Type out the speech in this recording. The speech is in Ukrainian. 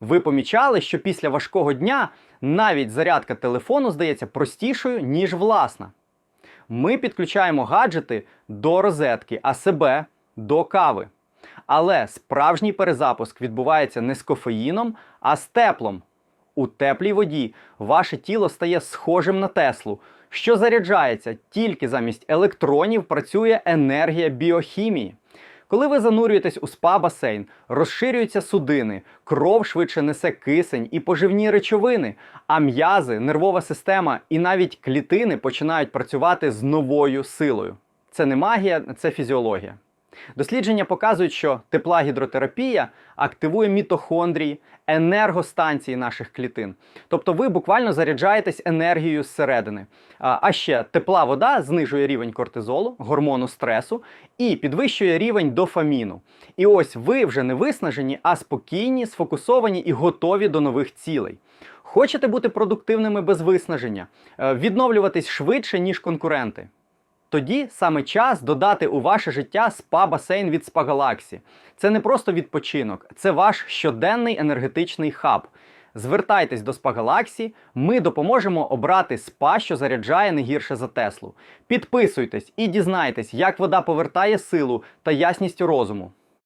Ви помічали, що після важкого дня навіть зарядка телефону здається простішою, ніж власна. Ми підключаємо гаджети до розетки, а себе до кави. Але справжній перезапуск відбувається не з кофеїном, а з теплом. У теплій воді ваше тіло стає схожим на Теслу, що заряджається тільки замість електронів працює енергія біохімії. Коли ви занурюєтесь у спа-басейн, розширюються судини, кров швидше несе кисень і поживні речовини, а м'язи, нервова система і навіть клітини починають працювати з новою силою. Це не магія, це фізіологія. Дослідження показують, що тепла гідротерапія активує мітохондрії, енергостанції наших клітин. Тобто ви буквально заряджаєтесь енергією зсередини. А ще тепла вода знижує рівень кортизолу, гормону стресу і підвищує рівень дофаміну. І ось ви вже не виснажені, а спокійні, сфокусовані і готові до нових цілей. Хочете бути продуктивними без виснаження, Е, відновлюватись швидше, ніж конкуренти. Тоді саме час додати у ваше життя спа-басейн від Spa Galaxy. Це не просто відпочинок, це ваш щоденний енергетичний хаб. Звертайтесь до Spa Galaxy, ми допоможемо обрати спа, що заряджає не гірше за Теслу. Підписуйтесь і дізнайтесь, як вода повертає силу та ясність розуму.